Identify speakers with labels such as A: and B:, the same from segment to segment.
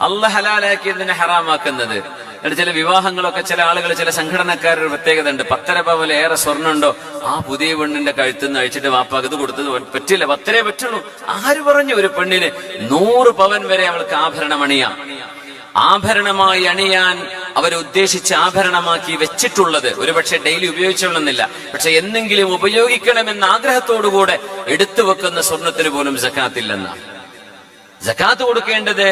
A: അല്ല ഹലാലാക്കിയതിനെ ഹറാമാക്കുന്നത്. എന്നിട്ട് ചില വിവാഹങ്ങളൊക്കെ ചില ആളുകൾ ചില സംഘടനക്കാരുടെ പ്രത്യേകത ഉണ്ട്. പത്തര പവലേറെ സ്വർണുണ്ടോ ആ പുതിയ പെണ്ണിന്റെ കഴുത്തുനിന്ന് അഴിച്ചിട്ട് വാപ്പാക്ക് ഇത് കൊടുത്തത് പറ്റില്ല. പത്തരേ പറ്റുള്ളൂ. ആര് പറഞ്ഞു ഒരു പെണ്ണിന് നൂറ് പവൻ വരെ അവൾക്ക് ആഭരണം അണിയാം ആഭരണമായി അണിയാൻ അവരുദ്ദേശിച്ച് ആഭരണമാക്കി വെച്ചിട്ടുള്ളത് ഒരുപക്ഷെ ഡെയിലി ഉപയോഗിച്ചോളുന്നില്ല പക്ഷെ എന്തെങ്കിലും ഉപയോഗിക്കണമെന്ന ആഗ്രഹത്തോടുകൂടെ എടുത്തു വെക്കുന്ന സ്വർണത്തിന് പോലും സക്കാത്തില്ലെന്നാണ് ജക്കാത്ത് കൊടുക്കേണ്ടത്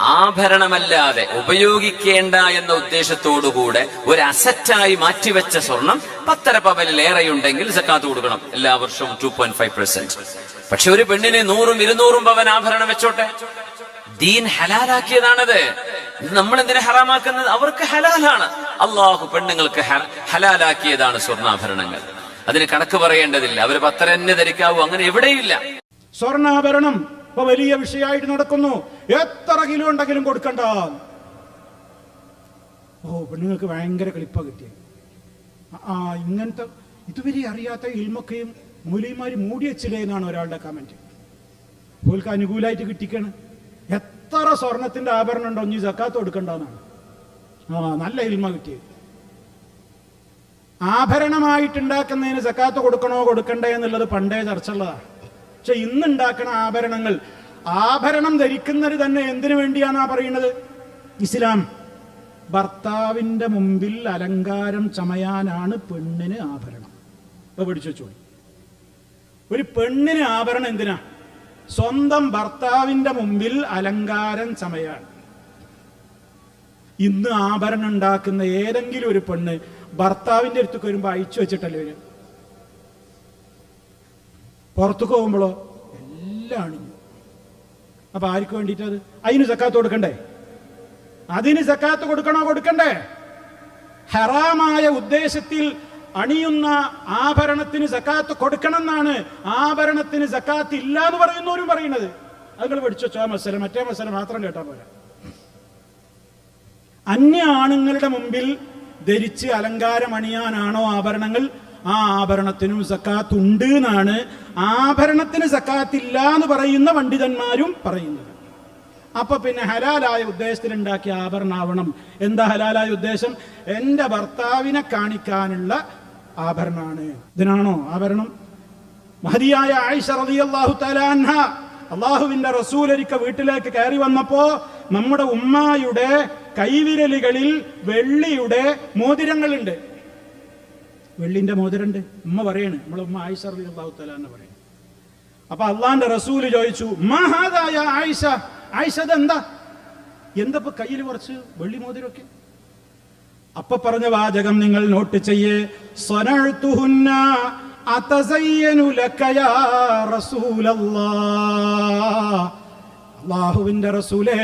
A: ആഭരണമല്ലാതെ ഉപയോഗിക്കേണ്ട എന്ന ഉദ്ദേശത്തോടുകൂടെ ഒരു അസറ്റായി മാറ്റിവെച്ച സ്വർണം പത്തര പവനിലേറെയുണ്ടെങ്കിൽ ജക്കാത്ത് കൊടുക്കണം. എല്ലാ വർഷവും ടു പോയിന്റ് ഫൈവ് പെർസെന്റ് പക്ഷെ ഒരു പെണ്ണിന് നൂറും ഇരുന്നൂറും പവൻ ആഭരണം വെച്ചോട്ടെ? ദീൻ ഹലാലാക്കിയതാണത്. നമ്മൾ എന്തിനെ ഹറാമാക്കുന്നത്? അവർക്ക് ഹലാലാണ്. അള്ളാഹു പെണ്ണുങ്ങൾക്ക് ഹലാലാക്കിയതാണ് സ്വർണാഭരണങ്ങൾ. അതിന് കണക്ക് പറയേണ്ടതില്ല. അവർ പത്തര തന്നെ ധരിക്കാവൂ. അങ്ങനെ എവിടെയില്ല.
B: സ്വർണാഭരണം ഇപ്പൊ വലിയ വിഷയമായിട്ട് നടക്കുന്നു. എത്ര കിലോ ഉണ്ടെങ്കിലും കൊടുക്കണ്ട. ഓ പെണ്ണുങ്ങൾക്ക് ഭയങ്കര കളിപ്പ കിട്ടിയ. ആ ഇങ്ങനത്തെ ഇതുവരെ അറിയാത്ത ഇൽമൊക്കെയും മൂടി വെച്ചില്ലേ എന്നാണ് ഒരാളുടെ കമന്റ് ഓൽക്ക് അനുകൂലമായിട്ട് കിട്ടിക്കാണ്. എത്ര സ്വർണത്തിന്റെ ആഭരണം ഉണ്ടോ ഇനി സക്കാത്ത് കൊടുക്കണ്ടെന്നാണ്. ആ നല്ല ഇൽമ കിട്ടിയത്. ആഭരണമായിട്ടുണ്ടാക്കുന്നതിന് സക്കാത്ത് കൊടുക്കണോ കൊടുക്കണ്ടേ എന്നുള്ളത് പണ്ടേ ചർച്ചയുള്ളതാണ് പക്ഷെ ഇന്ന് ഉണ്ടാക്കുന്ന ആഭരണങ്ങൾ ആഭരണം ധരിക്കുന്നത് തന്നെ എന്തിനു വേണ്ടിയാണ് ആ പറയുന്നത്? ഇസ്ലാം. ഭർത്താവിന്റെ മുമ്പിൽ അലങ്കാരം ചമയാനാണ് പെണ്ണിന് ആഭരണം. ഇപ്പൊ പിടിച്ചു വെച്ചോളി. ഒരു പെണ്ണിന് ആഭരണം എന്തിനാ? സ്വന്തം ഭർത്താവിന്റെ മുമ്പിൽ അലങ്കാരം ചമയാൻ ഇന്ന് ആഭരണം ഉണ്ടാക്കുന്ന ഏതെങ്കിലും ഒരു പെണ്ണ് ഭർത്താവിന്റെ അടുത്തേക്ക് വരുമ്പോൾ അയച്ചു വെച്ചിട്ടല്ലേ വരും പുറത്തേക്ക് പോകുമ്പോഴോ എല്ലാം അണിഞ്ഞു. അപ്പൊ ആർക്ക് വേണ്ടിയിട്ടത്? അത് അതിന് സക്കാത്ത് കൊടുക്കണ്ടേ? അതിന് സക്കാത്ത് കൊടുക്കണോ? കൊടുക്കണ്ടേ? ഹറാമായ ഉദ്ദേശത്തിൽ അണിയുന്ന ആഭരണത്തിന് സക്കാത്ത് കൊടുക്കണമെന്നാണ് ആഭരണത്തിന് സക്കാത്ത് ഇല്ല എന്ന് പറയുന്നവരും പറയുന്നത്. അതുങ്ങൾ പഠിച്ചു മത്സരം. മറ്റേ മത്സരം മാത്രം കേട്ടാൽ പോരാ. അന്യ ആണുങ്ങളുടെ മുമ്പിൽ ധരിച്ച് അലങ്കാരം അണിയാനാണോ ആഭരണങ്ങൾ? ആ ആഭരണത്തിനും സക്കാത്ത് ഉണ്ട് എന്നാണ് ആഭരണത്തിന് സക്കാത്തില്ല എന്ന് പറയുന്ന പണ്ഡിതന്മാരും പറയുന്നത്. അപ്പൊ പിന്നെ ഹലാലായ ഉദ്ദേശത്തിൽ ഉണ്ടാക്കിയ ആഭരണാവണം. എന്താ ഹലാലായ ഉദ്ദേശം? എന്റെ ഭർത്താവിനെ കാണിക്കാനുള്ള ആഭരണമാണ് ഇതിനാണോ ആഭരണം? മഹതിയായ ആയിഷ റളിയല്ലാഹു തലാൻഹ അള്ളാഹുവിന്റെ റസൂൽ ഒരിക്ക വീട്ടിലേക്ക് കയറി വന്നപ്പോ നമ്മുടെ ഉമ്മായുടെ കൈവിരലുകളിൽ വെള്ളിയുടെ മോതിരങ്ങളുണ്ട്. വെള്ളിന്റെ മോതിരണ്ട്. ഉമ്മ പറയാണ് നമ്മളെ ഉമ്മ ആയിഷ റളിയല്ലാഹു തആല എന്ന് പറയും അപ്പൊ അള്ളാന്റെ റസൂൽ ചോദിച്ചു മഹാദായ ആയിഷ? ആയിഷ എന്താ എന്താ ഇപ്പൊ കയ്യിൽ കുറച്ച് വെള്ളി മോതിരൊക്കെ? അപ്പൊ പറഞ്ഞ വാചകം നിങ്ങൾ നോട്ട് ചെയ്യേ. റസൂലേ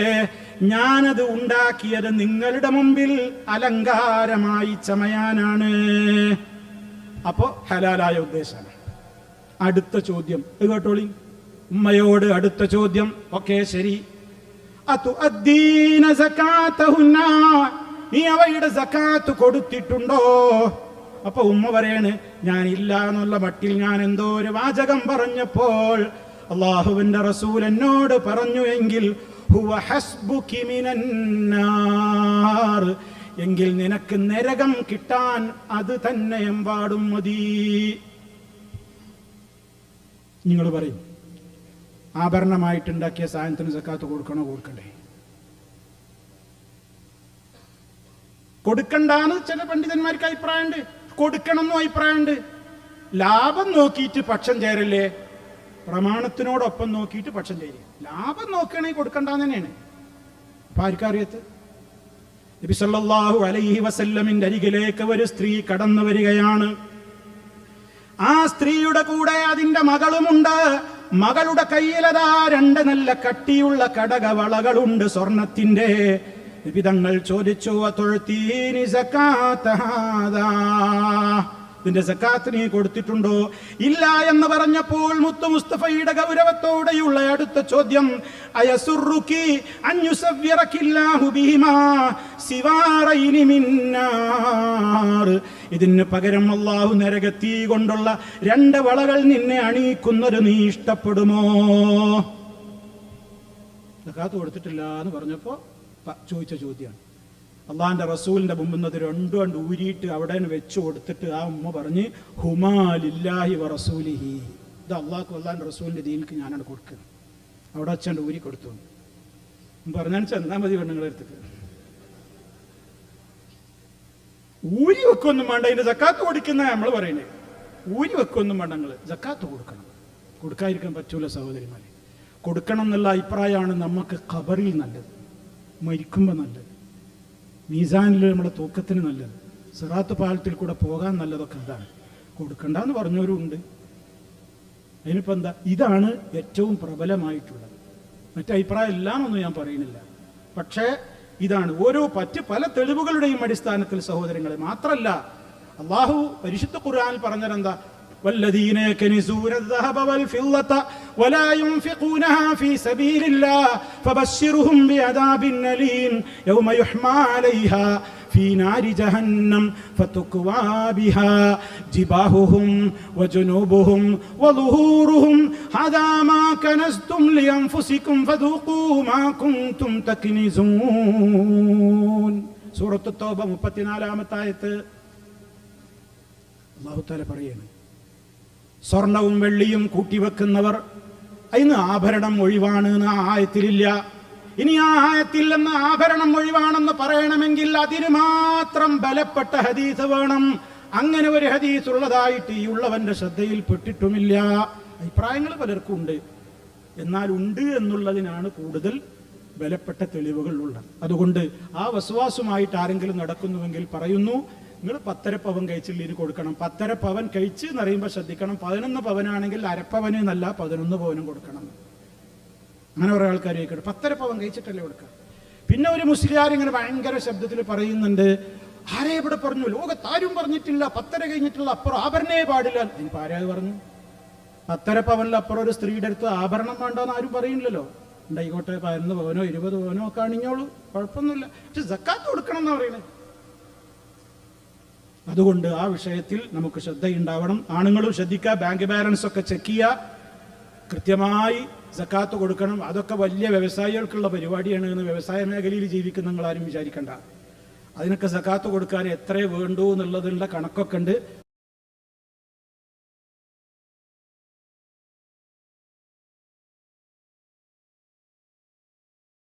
B: ഞാനത് ഉണ്ടാക്കിയത് നിങ്ങളുടെ മുമ്പിൽ അലങ്കാരമായി ചമയാനാണ്. അപ്പോ ഹലാലായ ഉദ്ദേശമാണ്. അടുത്ത ചോദ്യം. ഇത് കേട്ടോളി. ഉമ്മയോട് അടുത്ത ചോദ്യം. ഓക്കെ ശരി. നീ അവയുടെ സക്കാത്ത് കൊടുത്തിട്ടുണ്ടോ? അപ്പൊ ഉമ്മ പറയാണ് ഞാൻ ഇല്ല എന്നുള്ള മട്ടിൽ ഞാൻ എന്തോ ഒരു വാചകം പറഞ്ഞപ്പോൾ അള്ളാഹുവിന്റെ റസൂൽ എന്നോട് പറഞ്ഞു എങ്കിൽ. എങ്കിൽ നിനക്ക് നരകം കിട്ടാൻ അത് തന്നെ എമ്പാടും മതി. നിങ്ങൾ പറയും ആഭരണമായിട്ടുണ്ടാക്കിയ സാധനത്തിന് സക്കാത്ത് കൊടുക്കണോ? കൊടുക്കണ്ടേ. കൊടുക്കണ്ടാന്ന് ചില പണ്ഡിതന്മാർക്ക് അഭിപ്രായമുണ്ട്. കൊടുക്കണം എന്നും അഭിപ്രായമുണ്ട്. ലാഭം നോക്കിയിട്ട് പക്ഷം ചേരല്ലേ? പ്രമാണത്തിനോടൊപ്പം നോക്കിയിട്ട് പക്ഷം ചേരുക ലാഭം നോക്കുകയാണെങ്കിൽ കൊടുക്കണ്ടെന്ന് തന്നെയാണ്. അപ്പൊ ആർക്കറിയത്ത്? നബി സല്ലല്ലാഹു അലൈഹി വസല്ലമിന്റെ അരികിലേക്ക് ഒരു സ്ത്രീ കടന്നു വരികയാണ്. ആ സ്ത്രീയുടെ കൂടെ അതിന്റെ മകളുമുണ്ട്. മകളുടെ കയ്യിലതാ രണ്ട് നല്ല കട്ടിയുള്ള കടകവളകളുണ്ട് സ്വർണത്തിന്റെ വിവിധങ്ങൾ ചോദിച്ചു "അതൊഴുത്തീനി സക്കാത്ത ഹാദാ?" ഇതിന്റെ സക്കാത്ത് നീ കൊടുത്തിട്ടുണ്ടോ? ഇല്ല എന്ന് പറഞ്ഞപ്പോൾ മുത്തു മുസ്തഫയുടെ ഗൗരവത്തോടെയുള്ള അടുത്ത ചോദ്യം അയസുറുക്കി അഞ്ഞുസവ്യറക്കില്ലാഹു ബിഹിമാ മിന്നാർ. ഇതിന് പകരം അള്ളാഹു നരകത്തീ കൊണ്ടുള്ള രണ്ട് വളകൾ നിന്നെ അണിയിക്കുന്നത് നീ ഇഷ്ടപ്പെടുമോ? സക്കാത്ത് കൊടുത്തിട്ടില്ല എന്ന് പറഞ്ഞപ്പോൾ ചോദിച്ച ചോദ്യമാണ് അള്ളാഹിന്റെ റസൂലിന്റെ മുമ്പിൽ രണ്ടു കണ്ട് ഊരിയിട്ട് അവിടെ വെച്ച് കൊടുത്തിട്ട് ആ ഉമ്മ പറഞ്ഞ് ഹുമാലില്ലാഹി വ റസൂലിഹി. ഇത് അള്ളാഹ്ക്കും അള്ളാഹിന്റെ റസൂലിന്റെ ദീനിക്ക് ഞാനാണ് കൊടുക്കുന്നത്. അവിടെ വെച്ചാണ്ട് ഊരി കൊടുത്തു. പറഞ്ഞാൽ ചെന്നാൽ മതി പെണ്ണുങ്ങളെ അടുത്തേക്ക്. ഊരി വെക്കൊന്നും വേണ്ട അതിന്റെ ജക്കാത്ത് കൊടുക്കുന്ന നമ്മൾ പറയുന്നത് ഊരി വെക്കൊന്നും വേണ്ട നിങ്ങൾ ജക്കാത്ത് കൊടുക്കണം. കൊടുക്കാതിരിക്കാൻ പറ്റൂല സഹോദരിമാരെ. കൊടുക്കണം എന്നുള്ള അഭിപ്രായമാണ് നമുക്ക് ഖബറിൽ നല്ലത്. മരിക്കുമ്പോൾ നല്ലത്. മീസാനിൽ നമ്മുടെ തൂക്കത്തിന് നല്ലത്. സിറാത്ത് പാലത്തിൽ കൂടെ പോകാൻ നല്ലതൊക്കെ അതാണ് കൊടുക്കണ്ടെന്ന് പറഞ്ഞവരുണ്ട് അതിനിപ്പോൾ എന്താ? ഇതാണ് ഏറ്റവും പ്രബലമായിട്ടുള്ളത്. മറ്റേ അഭിപ്രായം എല്ലാമൊന്നും ഞാൻ പറയുന്നില്ല. പക്ഷേ ഇതാണ്. ഓരോ പറ്റ് പല തെളിവുകളുടെയും അടിസ്ഥാനത്തിൽ സഹോദരങ്ങളെ മാത്രമല്ല അള്ളാഹു പരിശുദ്ധ ഖുർആനിൽ പറഞ്ഞതെന്താ? والذين يكنزون الذهب والفضة ولا ينفقونها في سبيل الله فبشرهم بعذاب أليم يوم يحمى عليها في نار جهنم فتكوى بها جباههم وجنوبهم وظهورهم هذا ما كنزتم لأنفسكم فذوقوا ما كنتم تكنزون سورة التوبة 34 ആയത്ത് അള്ളാഹു താല പറയാണ് സ്വർണവും വെള്ളിയും കൂട്ടിവെക്കുന്നവർ അതിന് ആഭരണം ഒഴിവാണ് എന്ന് ആ ആയത്തിലില്ല. ഇനി ആ ആയത്തിൽ നിന്ന് ആഭരണം ഒഴിവാണെന്ന് പറയണമെങ്കിൽ അതിന് മാത്രം ബലപ്പെട്ട ഹദീസ് വേണം. അങ്ങനെ ഒരു ഹദീസ് ഉള്ളതായിട്ട് ഈ ഉള്ളവന്റെ ശ്രദ്ധയിൽ പെട്ടിട്ടുമില്ല. അഭിപ്രായങ്ങൾ പലർക്കും ഉണ്ട്. എന്നാൽ ഉണ്ട് എന്നുള്ളതിനാണ് കൂടുതൽ ബലപ്പെട്ട തെളിവുകൾ ഉള്ളത്. അതുകൊണ്ട് ആ വസുവാസുമായിട്ട് ആരെങ്കിലും നടക്കുന്നുവെങ്കിൽ പറയുന്നു നിങ്ങൾ പത്തര പവൻ കഴിച്ചില്ലിന് കൊടുക്കണം. പത്തര പവൻ കഴിച്ച് എന്ന് പറയുമ്പോൾ ശ്രദ്ധിക്കണം. പതിനൊന്ന് പവനാണെങ്കിൽ അരപ്പവന് എന്നല്ല പതിനൊന്ന് പവനും കൊടുക്കണം. അങ്ങനെ കുറെ ആൾക്കാർ പത്തര പവൻ കഴിച്ചിട്ടല്ലേ കൊടുക്കുക പിന്നെ ഒരു മുസ്ലിയാർ ഇങ്ങനെ ഭയങ്കര ശബ്ദത്തിൽ പറയുന്നുണ്ട് ആരെ ഇവിടെ പറഞ്ഞു? ലോകത്താരും പറഞ്ഞിട്ടില്ല. പത്തര കഴിഞ്ഞിട്ടുള്ള അപ്പുറം ആഭരണേ പാടില്ല. എനിക്ക് ആരാ പറഞ്ഞു? പത്തര പവനിൽ അപ്പുറം ഒരു സ്ത്രീയുടെ അടുത്ത് ആഭരണം വേണ്ടെന്ന് ആരും പറയുന്നില്ലല്ലോ. ഉണ്ടായിക്കോട്ടെ പതിനൊന്ന് പവനോ ഇരുപത് പവനോ ഒക്കെ അണിഞ്ഞോളൂ. കുഴപ്പമൊന്നുമില്ല. പക്ഷെ ജക്കാത്ത് കൊടുക്കണം എന്നാ പറയുന്നത് അതുകൊണ്ട് ആ വിഷയത്തിൽ നമുക്ക് ശ്രദ്ധയുണ്ടാവണം. ആണുങ്ങളും ശ്രദ്ധിക്കുക ബാങ്ക് ബാലൻസ് ഒക്കെ ചെക്ക് ചെയ്യുക. കൃത്യമായി സക്കാത്ത് കൊടുക്കണം. അതൊക്കെ വലിയ വ്യവസായികൾക്കുള്ള പരിപാടിയാണ് എന്ന് വ്യവസായ മേഖലയിൽ ജീവിക്കുന്ന നിങ്ങൾ വിചാരിക്കണ്ട. അതിനൊക്കെ സക്കാത്ത് കൊടുക്കാൻ എത്ര വേണ്ടു എന്നുള്ളതിനുള്ള കണക്കൊക്കെ ഉണ്ട്.